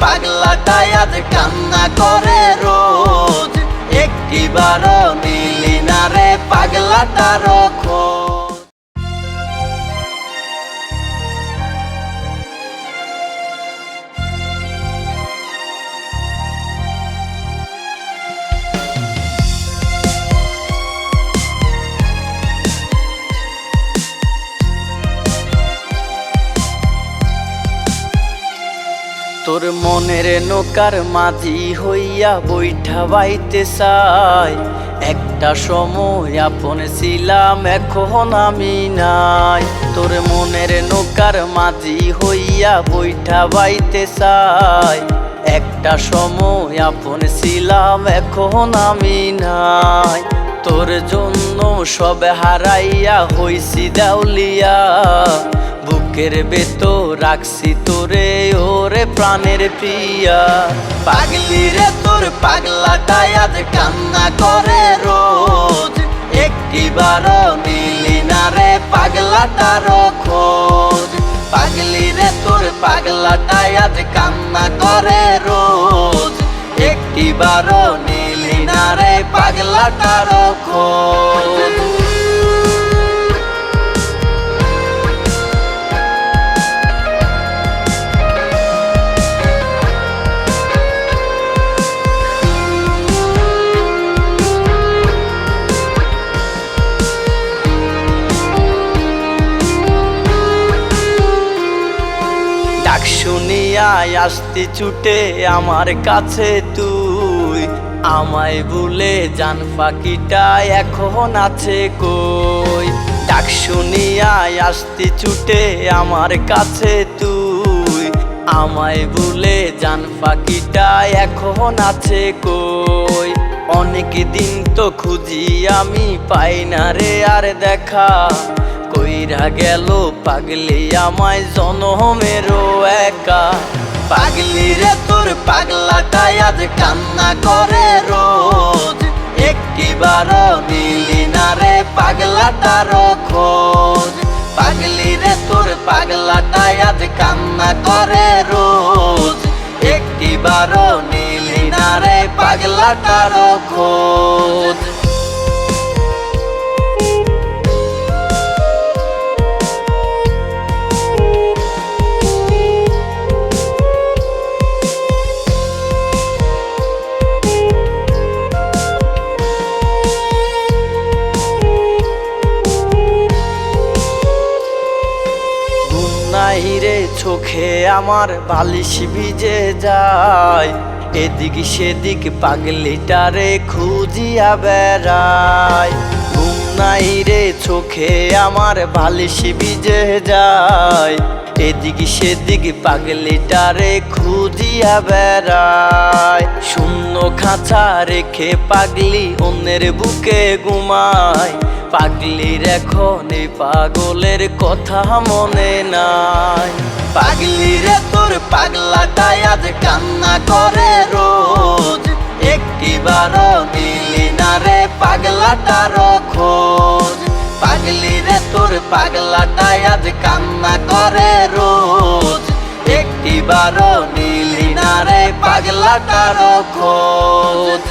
পাগলাটাই আজ কান্না করে রোজ। একটিবারও নিলি না রে পাগলাটারও খোঁজ তোর মনের নৌকার মাঝি হইয়া বৈঠা বাইতে চাই। একটা সময় আপন ছিলাম, এখন আমি নাই। তোর মনের নৌকার মাঝি হইয়া বৈঠা বাইতে চাই। একটা সময় আপন ছিলাম, এখন আমি নাই। তোর জন্য সব হারাইয়া হইছি দেউলিয়া। বুকের ভেতর রাখছি তোরে, ওরে প্রাণের প্রিয়া। পাগলি রে, তোর পাগলাটাই আজ কান্না করে রোজ। একটিবারও নিলি না রে পাগলাটারও খোঁজ। পাগলি রে, তোর পাগলাটাই আজ কান্না করে রোজ। একটিবারও নিলি না রে পাগলাটারও খোঁজ। শুনিয়ায় আসতে ছুটে আমার কাছে তুই। আমায় বলে জান পাখিটা এখন আছে কই? ডাক শুনিয়ায় আসতে ছুটে আমার কাছে তুই। আমায় বলে জান পাখিটা এখন আছে কই? অনেক দিন তো খুঁজি আমি পাই না রে আর দেখা। কইরা গেল, পাগলি আমায় জনমেরও একা। পাগলি রে, তোর পাগলাটাই আজ কান্না করে রোজ। একটিবারও নিলি না রে পাগলাটারও খোঁজ। পাগলি রে, তোর পাগলাটাই আজ কান্না করে রোজ। একটিবারও নিলি না রে পাগলাটারও খোঁজ। চোখে আমার বালিশ ভিজে যায়। এদিক সেদিক পাগলিটারে খুঁজিয়া বেড়ায়। ঘুম নাই রে চোখে আমার বালিশ ভিজে যায়। এদিক সেদিক পাগলিটারে খুঁজিয়া বেড়ায়। শূন্য খাঁচা রেখে পাগলি অন্যের বুকে ঘুমায়। পাগলির এখন এই পাগলের কথা মনে নাই। পাগলি রে তোর পাগলাটাই আজ কান্না করে রোজ। একটিবারও নিলি না রে পাগলাটারও খোঁজ। পাগলি রে তোর পাগলাটাই আজ কান্না করে রোজ। একটিবারও নিলি না রে পাগলাটারও খোঁজ।